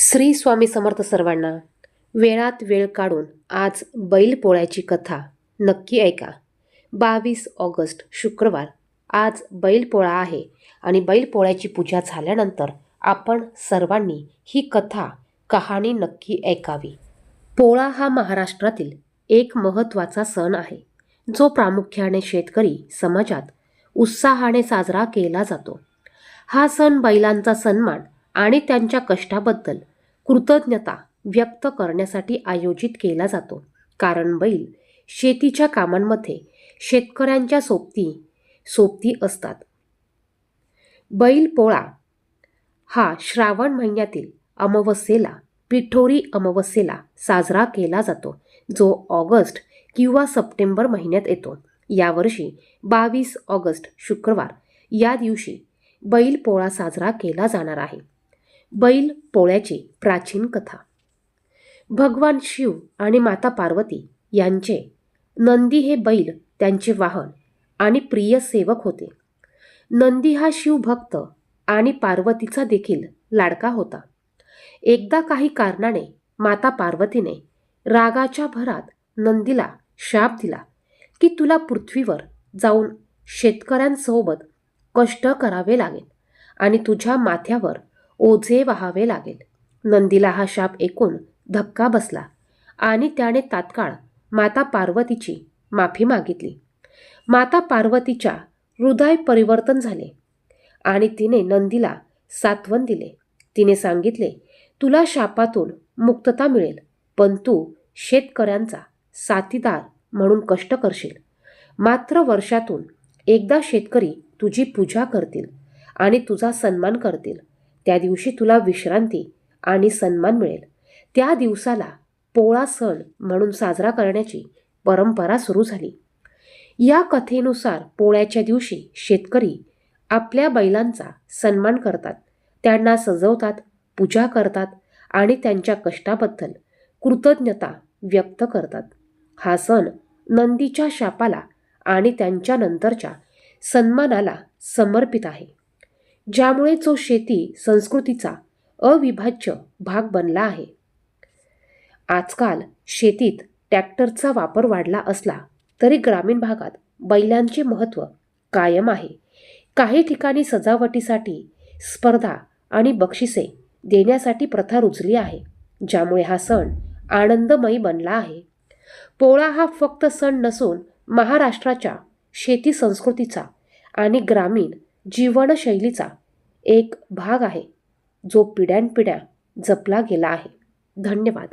श्री स्वामी समर्थ सर्वांना वेळात वेळ काढून आज बैलपोळ्याची कथा नक्की ऐका. बावीस ऑगस्ट शुक्रवार. आज बैलपोळा आहे आणि बैलपोळ्याची पूजा झाल्यानंतर आपण सर्वांनी ही कथा कहाणी नक्की ऐकावी. पोळा हा महाराष्ट्रातील एक महत्त्वाचा सण आहे. जो प्रामुख्याने शेतकरी समाजात उत्साहाने साजरा केला जातो. हा सण बैलांचा सन्मान आणि त्यांच्या कष्टाबद्दल कृतज्ञता व्यक्त करण्यासाठी आयोजित केला जातो. कारण बैल शेतीच्या कामांमध्ये शेतकऱ्यांच्या सोबती सोबती असतात. बैल पोळा हा श्रावण महिन्यातील अमावस्येला पिठोरी अमावस्येला साजरा केला जातो जो ऑगस्ट किंवा सप्टेंबर महिन्यात येतो. यावर्षी बावीस ऑगस्ट शुक्रवार या दिवशी बैल पोळा साजरा केला जाणार आहे. बैल पोळ्याची प्राचीन कथा. भगवान शिव आणि माता पार्वती यांचे नंदी हे बैल त्यांचे वाहन आणि प्रिय सेवक होते. नंदी हा शिवभक्त आणि पार्वतीचा देखील लाडका होता. एकदा काही कारणाने माता पार्वतीने रागाच्या भरात नंदीला शाप दिला की तुला पृथ्वीवर जाऊन शेतकऱ्यांसोबत कष्ट करावे लागेल आणि तुझ्या माथ्यावर ओझे व्हावे लागेल. नंदीला हा शाप ऐकून धक्का बसला आणि त्याने तात्काळ माता पार्वतीची माफी मागितली. माता पार्वतीच्या हृदय परिवर्तन झाले आणि तिने नंदीला सात्वन दिले. तिने सांगितले तुला शापातून मुक्तता मिळेल पण तू शेतकऱ्यांचा साथीदार म्हणून कष्ट करशील. मात्र वर्षातून एकदा शेतकरी तुझी पूजा करतील आणि तुझा सन्मान करतील. त्या दिवशी तुला विश्रांती आणि सन्मान मिळेल. त्या दिवसाला पोळा सण म्हणून साजरा करण्याची परंपरा सुरू झाली. या कथेनुसार पोळ्याच्या दिवशी शेतकरी आपल्या बैलांचा सन्मान करतात. त्यांना सजवतात पूजा करतात आणि त्यांच्या कष्टाबद्दल कृतज्ञता व्यक्त करतात. हा सण नंदीच्या शापाला आणि त्यांच्या नंतरच्या सन्मानाला समर्पित आहे. ज्यामुळे जो शेती संस्कृतीचा अविभाज्य भाग बनला आहे. आजकाल शेतीत ट्रॅक्टरचा वापर वाढला असला तरी ग्रामीण भागात बैलांचे महत्त्व कायम आहे. काही ठिकाणी सजावटीसाठी स्पर्धा आणि बक्षिसे देण्यासाठी प्रथा रुजली आहे ज्यामुळे हा सण आनंदमयी बनला आहे. पोळा हा फक्त सण नसून महाराष्ट्राच्या शेती संस्कृतीचा आणि ग्रामीण जीवनशैलीचा एक भाग आहे. जो पिढ्यानपिढ्या जपला गेला आहे. धन्यवाद.